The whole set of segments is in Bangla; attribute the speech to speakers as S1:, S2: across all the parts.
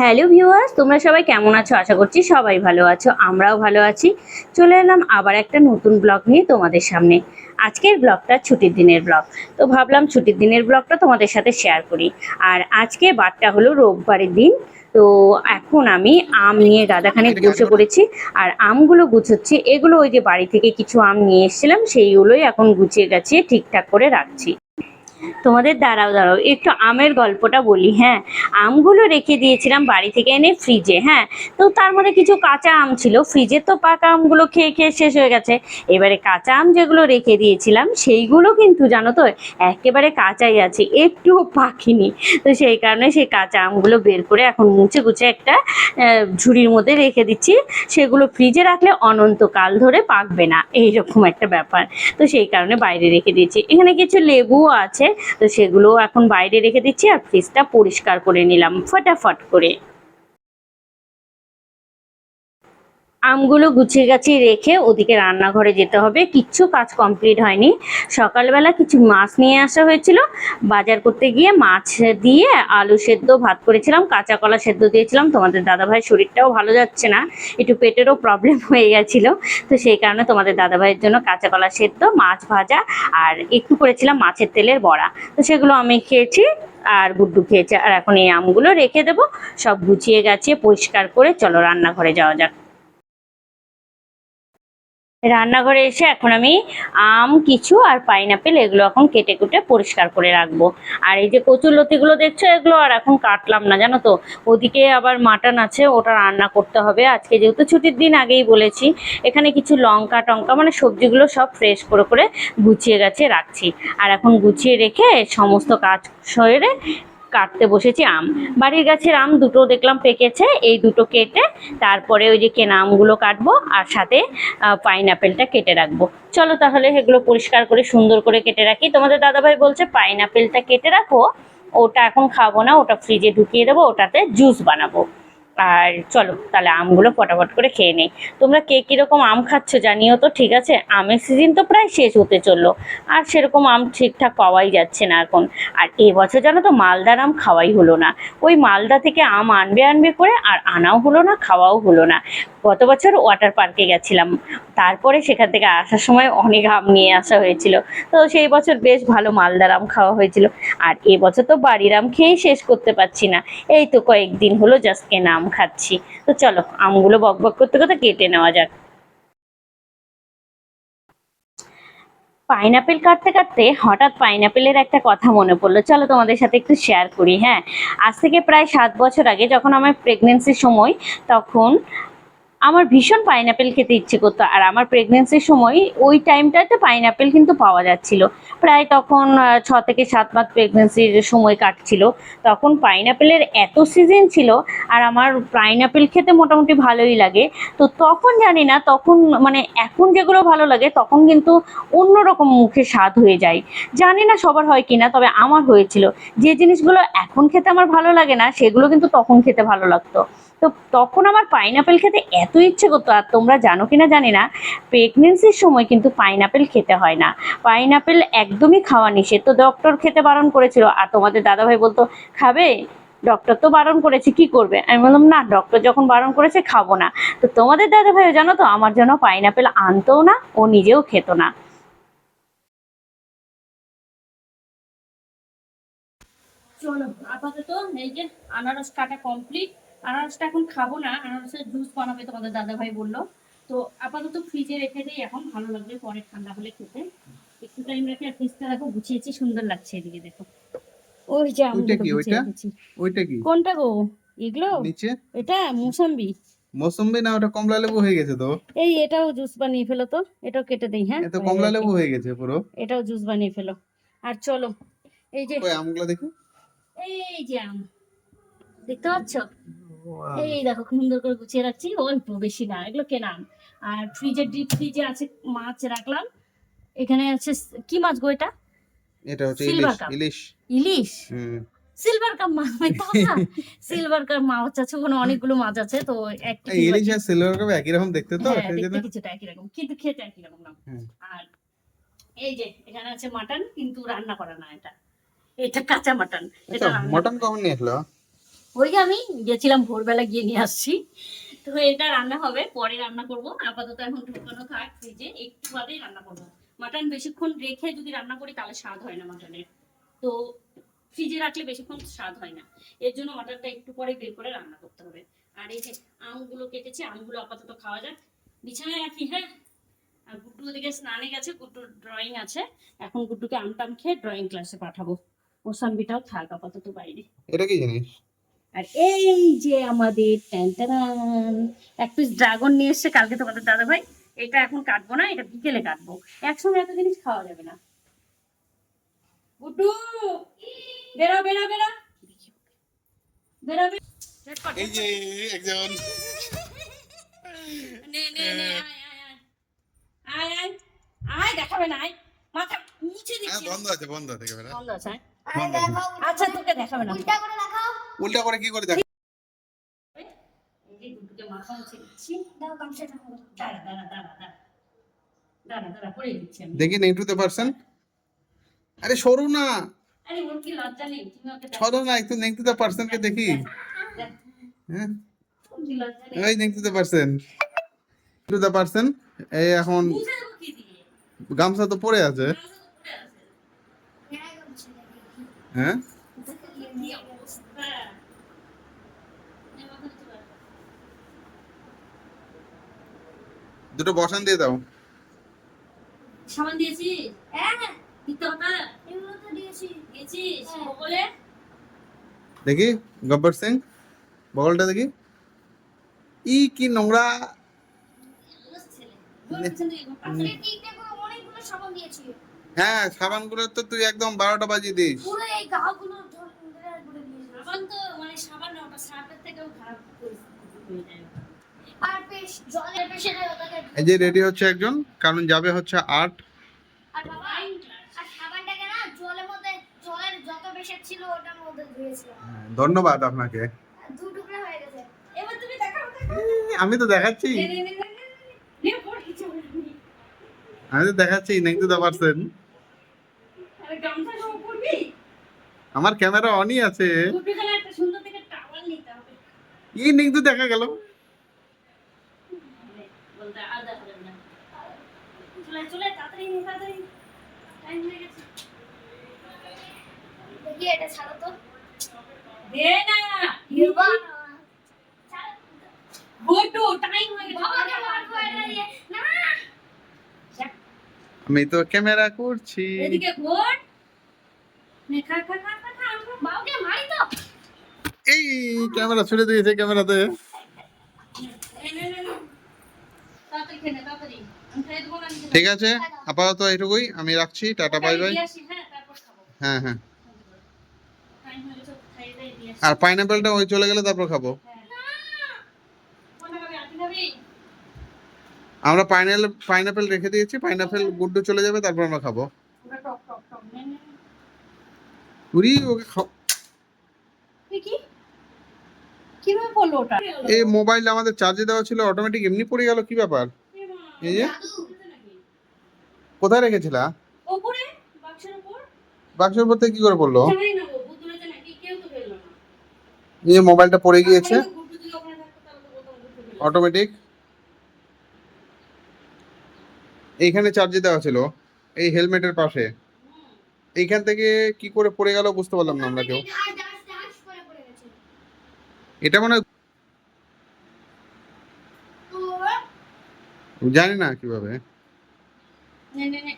S1: হ্যালো ভিউয়ার্স তোমরা সবাই কেমন আছো? আশা করছি সবাই ভালো আছো আমরাও ভালো আছি। চলে এলাম আবার একটা নতুন ব্লগ নিয়ে তোমাদের সামনে। আজকের ব্লগটা ছুটির দিনের ব্লগ। তো ভাবলাম ছুটির দিনের ব্লগটা তোমাদের সাথে শেয়ার করি। আর আজকে বারটা হলো রোববারের দিন। তো এখন আমি আম নিয়ে গাদাখানে বসে পড়েছি। আর আমগুলো গুছোচ্ছি। এগুলো ওই যে বাড়ি থেকে কিছু আম নিয়ে এসেছিলাম সেইগুলোই এখন গুছিয়ে গাছিয়ে ঠিকঠাক করে রাখছি। তোমাদের দাঁড়াও দাঁড়াও, একটু আমের গল্পটা বলি হ্যাঁ। আমগুলো রেখে দিয়েছিলাম বাড়ি থেকে এনে ফ্রিজে হ্যাঁ। তো তার মধ্যে কিছু কাঁচা আম ছিল ফ্রিজে তো পাকা আমগুলো খেয়ে খেয়ে শেষ হয়ে গেছে। এবারে কাঁচা আম যেগুলো রেখে দিয়েছিলাম, সেইগুলো কিন্তু জানো তো, একেবারে কাঁচাই আছে, একটুও পাখিনি তো সেই কারণে সেই কাঁচা আমগুলো বের করে এখন মুছে গুছে একটা ঝুড়ির মধ্যে রেখে দিচ্ছি। সেগুলো ফ্রিজে রাখলে অনন্তকাল ধরে পাকবে না, এইরকম একটা ব্যাপার। তো সেই কারণে বাইরে রেখে দিয়েছি। এখানে কিছু লেবুও আছে তো সেগুলো এখন বাইরে রেখে দিচ্ছি আর ফ্রিজটা পরিষ্কার করে নিলাম ফটাফট করে। আমগুলো গুছিয়ে গাছিয়ে রেখে ওদিকে রান্নাঘরে যেতে হবে। কিচ্ছু কাজ কমপ্লিট হয়নি। সকালবেলা কিছু মাছ নিয়ে আসা হয়েছিল। বাজার করতে গিয়ে মাছ দিয়ে আলু সেদ্ধ, ভাত করেছিলাম, কাঁচা কলা সেদ্ধ দিয়েছিলাম। তোমাদের দাদাভাইয়ের শরীরটাও ভালো যাচ্ছে না। একটু পেটেরও প্রবলেম হয়ে গেছিল। তো সেই কারণে তোমাদের দাদাভাইয়ের জন্য কাঁচা কলা সেদ্ধ, মাছ ভাজা আর একটু করেছিলাম মাছের তেলের বড়া। তো সেগুলো আমি খেয়েছি আর গুড্ডু খেয়েছে। আর এখন এই আমগুলো রেখে দেবো। সব গুছিয়ে গেছে পরিষ্কার করে চলো রান্নাঘরে যাওয়া যাক। রান্নাঘরে এসে এখন আমি আম, কিছু আর পাইনাপেল এগুলো এখন কেটে কুটে পরিষ্কার করে রাখব। আর এই যে কচুর লতিগুলো দেখছ, এগুলো আর এখন কাটলাম না, জানো তো? ওদিকে আবার মাটন আছে, ওটা রান্না করতে হবে। আজকে যেহেতু ছুটির দিন, আগেই বলেছি। এখানে কিছু লঙ্কা টঙ্কা মানে সবজিগুলো সব ফ্রেশ করে করে গুছিয়ে গেছে, রাখছি। আর এখন গুছিয়ে রেখে সমস্ত কাজ সেরে কাটতে বসেছি আম। বাড়ির গাছের আম দুটো দেখলাম পেকেছে, এই দুটো কেটে তারপরে ওই যে কেনা আমগুলো কাটবো আর সাথে পাইনাপেলটা কেটে রাখব। চলো তাহলে এগুলো পরিষ্কার করে সুন্দর করে কেটে রাখি। তোমাদের দাদাভাই বলছে পাইনাপেলটা কেটে রাখো, ওটা এখন খাব না, ওটা ফ্রিজে ঢুকিয়ে দেবো, ওটাতে জুস বানাবো। আর চলো, তাহলে আমগুলো ফটাফট করে খেয়ে নেই। তোমরা কে কীরকম আম খাচ্ছ জানিও তো, ঠিক আছে? আমের সিজন তো প্রায় শেষ হতে চলল। আর সেরকম আম ঠিকঠাক পাওয়াই যাচ্ছে না এখন। আর এবছর জানো তো মালদার আম খাওয়াই হলো না। ওই মালদা থেকে আম আনবে আনবে করে আর আনাও হলো না, খাওয়াও হলো না। গত বছর ওয়াটার পার্কে গেছিলাম। তারপরে সেখান থেকে আসার সময় অনেক আম নিয়ে আসা হয়েছিল। তো সেই বছর বেশ ভালো মালদার আম খাওয়া হয়েছিল। আর এবছর তো বাড়ির আম খেয়েই শেষ করতে পারছি না। এই তো কয়েকদিন হলো জাস্ট কেনা আম খাচ্ছি। তো চলো, আমগুলো বক বক করতে করতে কেটে নেওয়া যাক। পাইনাপেল কাটতে কাটতে হঠাৎ পাইনাপেলের একটা কথা মনে পড়ল। চলো তোমাদের সাথে একটু শেয়ার করি হ্যাঁ? আজ থেকে প্রায় সাত বছর আগে যখন আমার প্রেগনেন্সির সময়, তখন আমার ভীষণ পাইনাপেল খেতে ইচ্ছে করতো আর আমার প্রেগনেন্সির সময় ওই টাইমটাতে পাইনাপেল কিন্তু পাওয়া যাচ্ছিল। প্রায় তখন ছ থেকে সাত মাস প্রেগনেন্সির সময় কাটছিল। তখন পাইনাপেলের এত সিজন ছিল আর আমার পাইনাপেল খেতে মোটামুটি ভালোই লাগে। তো তখন জানি না, তখন মানে এখন যেগুলো ভালো লাগে, তখন কিন্তু অন্যরকম মুখে স্বাদ হয়ে যায়। জানি না সবার হয় কিনা, তবে আমার হয়েছিল। যে জিনিসগুলো এখন খেতে আমার ভালো লাগে না, সেগুলো কিন্তু তখন খেতে ভালো লাগতো। তো তখন আমার পাইনাপেল খেতে এত ইচ্ছে করতো, আর তোমরা জানো কি না জানি না প্রেগনেন্সির সময় কিন্তু পাইনাপেল খেতে হয় না। পাইনাপেল একদমই খাওয়া নিষেধ। তো ডক্টর খেতে বারণ করেছিল, আর তোমাদের দাদাভাই বলতো, খাবে? ডক্টর তো বারণ করেছে, কি করবে? আমি বললাম, না ডক্টর যখন বারণ করেছে, খাব না। তো তোমাদের দাদা দাদাভাই জানো তো, আমার জন্য পাইনাপেল আনতেও না, ও নিজেও খেত না। চলো, আপাতত এই যে আনারস কাটা কমপ্লিট আনারসটা এখন খাব না আনারসের জুস বানাবে তোমাদের দাদা ভাই বলল। তো আপাতত ফ্রিজে রেখে দিই এখন ভালো লাগবে পরে ঠান্ডা হলে খেতে। একটু টাইম রেখে আর ফ্রিজটা দেখো গুছিয়েছি সুন্দর লাগছে এদিকে দেখো। ওই যে আমগুলো
S2: কি, ওইটা? ওইটা কি?
S1: কোনটা গো? এগুলো?
S2: নিচে?
S1: এটা মুসাম্বি।
S2: মৌসুম্বি না ওটা কমলা লেবু হয়ে গেছে তো।
S1: এই এটাও জুস বানিয়ে ফেলো তো এটাও কেটে দেই হ্যাঁ?
S2: এত কমলা লেবু হয়ে গেছে পুরো।
S1: এটাও জুস বানিয়ে ফেলো। আর চলো এই যে
S2: ওই আমগুলো দেখো।
S1: এই যে আম দেখতে পাচ্ছ? এই দেখো সুন্দর করে গুছিয়ে রাখছি। অল্প বেশি না এগুলো কেনা। আম। আর ফ্রিজে ডিপ ফ্রিজে আছে মাছ রাখলাম। এখানে আছে কি মাছ গো এটা?
S2: এটা হচ্ছে ইলিশ. ইলিশ।
S1: ইলিশ? সিলভার কাপ মাছ সিলভার কাপ মাছ আছে ওখানে অনেকগুলো মাছ আছে তো একটা
S2: ইলিশ আর সিলভার কাপ একই রকম দেখতে তো
S1: হ্যাঁ কিছুটা একই রকম কিন্তু খেতে একই রকম না। আর এই যে এখানে আছে মাটন কিন্তু রান্না করা না এটা। এটা কাঁচা মাটন এটা
S2: আচ্ছা মটন কখন নিয়ে আসলো
S3: ওই আমি গেছিলাম ভোরবেলা গিয়ে নিয়ে আসছি। তো এটা রান্না হবে, পরে রান্না করব। আপাতত এখন ঢোকানো থাক ফ্রিজে একটু বাদেই রান্না করব। মাটন বেশিক্ষণ রেখে যদি রান্না করি তাহলে স্বাদ হয় না মাটনের। তো ফ্রিজে রাখলে বেশিক্ষণ স্বাদ হয় না। এর জন্য মাটনটা একটু পরে বের করে রান্না করতে হবে। আর এই যে আমগুলো কেটেছি, আমগুলো আপাতত খাওয়া যাক। বিছানায় রাখি হ্যাঁ? আর গুড্ডু ওদিকে স্নানে গেছে, গুড্ডুর ড্রয়িং আছে। এখন গুড্ডুকে আমটাম খেয়ে ড্রয়িং ক্লাসে পাঠাবো। মোসাম্বিটাও থাক আপাতত বাইরে।
S2: এটা কি জিনিস?
S3: আর এই যে আমাদের ট্যান্টারান এক পিস ড্রাগন নিয়ে এসছে কালকে তোমাদের দাদা ভাই এটা এখন কাটবো না এটা বিকেলে কাটবো। একসঙ্গে এত জিনিস খাওয়া যাবে না। গুড্ডু বেরো বেরো বেরো। বেরো বেরো।
S2: এই যে একজন।
S3: নে নে নে আয় আয় আয়। আয় আয়। দেখাবে না আয়। মাথা মুছে
S2: হ্যাঁ
S3: দিচ্ছি।
S2: বন্ধ আছে বন্ধ আছে ক্যামেরা
S3: বন্ধ আছে আয়।
S2: বন্ধ আছে।
S3: আচ্ছা তোকে দেখাবে না।
S4: উল্টা করে দেখাও।
S2: উল্টা করে কি করে দেখ?
S3: এই
S2: দেখি নেই টু দ্য পার্সন আরে সরু না।
S3: আরে ওর কি লজ্জা নেই? তুমি ওকে দেখো।
S2: সরু না একটু নেই টু দ্য পার্সনকে দেখি।
S3: দেখ,
S2: হ্যাঁ।
S3: ওর কি লজ্জা নেই?
S2: To the person. To the person এই এখন
S3: মুছে দেবো কি দিয়ে?
S2: গামছা তো পরে আছে।
S3: গামছা তো পরে আছে।
S4: হ্যাঁ, গামছাটা দেখি।
S2: হ্যাঁ
S3: কি অবস্থা এই মাথা নিচে কর।
S2: দুটো বসান দিয়ে দাও।
S3: সাবান দিয়েছি।
S4: হ্যাঁ,
S3: মিথ্যা কথা
S4: এগুলো তো দিয়েছি।
S3: গেছিস
S4: হ্যাঁ।
S2: দেখি গব্বর সিং বগলটা দেখি। ই কি নোংরা।
S4: অনেকগুলো সাবান দিয়েছি।
S2: হ্যাঁ সাবানগুলো তো তুই একদম বারোটা বাজিয়ে দিস।
S4: পুরো এই গাগুলো ধরে ধরে করে দিয়েছি।
S3: সাবান তো মানে সাবান না ওটা সার্ফের থেকেও খারাপ পরিস্থিতি হয়ে যায়
S4: আর বেশ জলের প্রেসারে ওটাকে
S2: এই যে রেডি হচ্ছে একজন কারণ যাবে হচ্ছে আট। হ্যাঁ, ধন্যবাদ আপনাকে। আমি তো দেখাচ্ছি। আমি তো দেখাচ্ছি
S3: গামছা সহ পরবি?
S2: আমার ক্যামেরা অনই আছে। ই তো দেখা গেল।
S3: নে, আর দেখা যাবে না। চলে, চলে, তাড়াতাড়ি তাড়াতাড়ি। Time হয়ে গেছে।
S4: দেখি এটা ছাড়ো তো
S3: দে না।
S4: বাবা ছাড়ো।
S3: গুড্ডু, হয়ে গেছে।
S4: বাবাকে মারবো এটা দিয়ে না
S2: আমি তো ক্যামেরা করছি
S3: এদিকে ঘোর। নে, খা, খা, খা, খা, খা, খা।
S4: বাবাকে মারি তো
S2: এই ক্যামেরা ছুড়ে দিয়েছে ক্যামেরাতে
S3: নে, নে, নে, নে। তাড়াতাড়ি খেয়ে নে, তাড়াতাড়ি। আমি খেয়ে দেবো না, নিজে
S2: ঠিক আছে আপাতত এটুকুই আমি রাখছি টাটা বাই বাই
S3: হ্যাঁ,
S2: হ্যাঁ। আর পাইনাপেলটা ওই চলে গেলে তারপর খাব? আমরা পাইনাপেল পাইনাপেল রেখে দিয়েছি পাইনাপেল গুড্ডু চলে যাবে তারপর আমরা খাব। পুরি ওকে খাও
S3: এ কি কীভাবে পড়ল ওটা
S2: এই মোবাইল আমাদের চার্জে দেওয়া ছিল অটোমেটিক এমনি পড়ে গেল কি ব্যাপার এই যে? কোথায় রেখেছিলা?
S3: ওপরে বাক্সের উপর।
S2: বাক্সের উপর থেকে কি করে পড়ল?
S3: জানি না। যে
S2: এই মোবাইলটা পড়ে গিয়েছে। অটোমেটিক এইখানে চার্জে দেওয়া ছিল এই হেলমেটের পাশে। এইখান থেকে কি করে পড়ে গেল বুঝতে পারলাম না আমরা কেউ। এটা মানে
S4: তো
S2: জানি না কীভাবে।
S3: নে, নে, নে।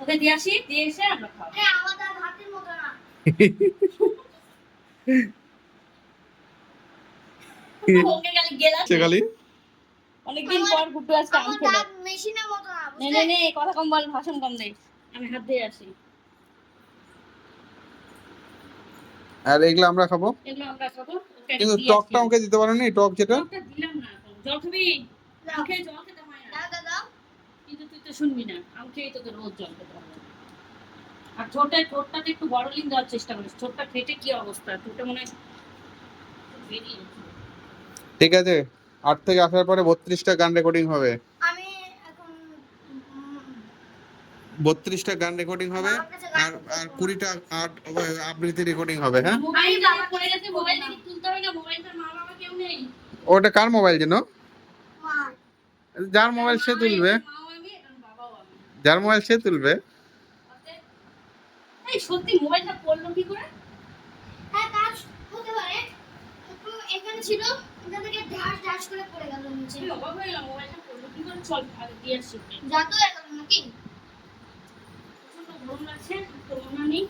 S3: ওকে দিয়ে আসি দিয়ে এসে আমরা খাব।
S4: হ্যাঁ আমাদের হাতের মতো না।
S3: অনেকদিন পর গুড্ডু আজকে আম খেলো।
S4: মেশিনের মতো না
S3: নে নে নে কথা কম বল ভাষণ কম দে। আমি হাত দিয়ে আসি।
S2: আর এগুলো আমরা খাব?
S3: এগুলো আমরা খাব।
S2: কিন্তু টকটা ওকে দিতে পারো নি টক যেটা।
S3: দিলাম জল খাবি? আম খেয়ে জল খেতে হয় না। কিন্তু তুই তো শুনবি না। আম খেয়ে তোকে রোজ জল খেতে হবে আর ঠোঁটটাতে একটু দেওয়ার চেষ্টা করিস। ঠোঁটটা ফেটে কি অবস্থা? মনে হয়
S2: ঠিক আছে। আট থেকে আসার পরে বত্রিশটা গান রেকর্ডিং হবে।
S4: আমি এখন
S2: বত্রিশটা গান রেকর্ডিং হবে। আর আর কুড়িটা আর্ট আবৃত্তি রেকর্ডিং হবে হ্যাঁ?
S3: মোবাইল বাবা গেছে মোবাইল তুলতে হবে না। মোবাইলটা মা বাবা কেউ নেই।
S2: ওটা কার মোবাইল যেন? যার মোবাইল সে তুলবে। যার মোবাইল সে তুলবে।
S3: অতএব- সত্যি মোবাইলটা পড়ল কি করে?
S4: হ্যাঁ কাজ হতে পারে। এখানে ছিল এখান থেকে ঢাস ঢাস করে পড়ে গেল নিচে।
S3: অবাক হয়ে গেলাম মোবাইলটা পড়ল কি করে? চল আগে দিয়ে আসি।
S4: যা তো হয়ে নাকি।
S3: প্রচণ্ড গরম লাগছে তো মনে নেই।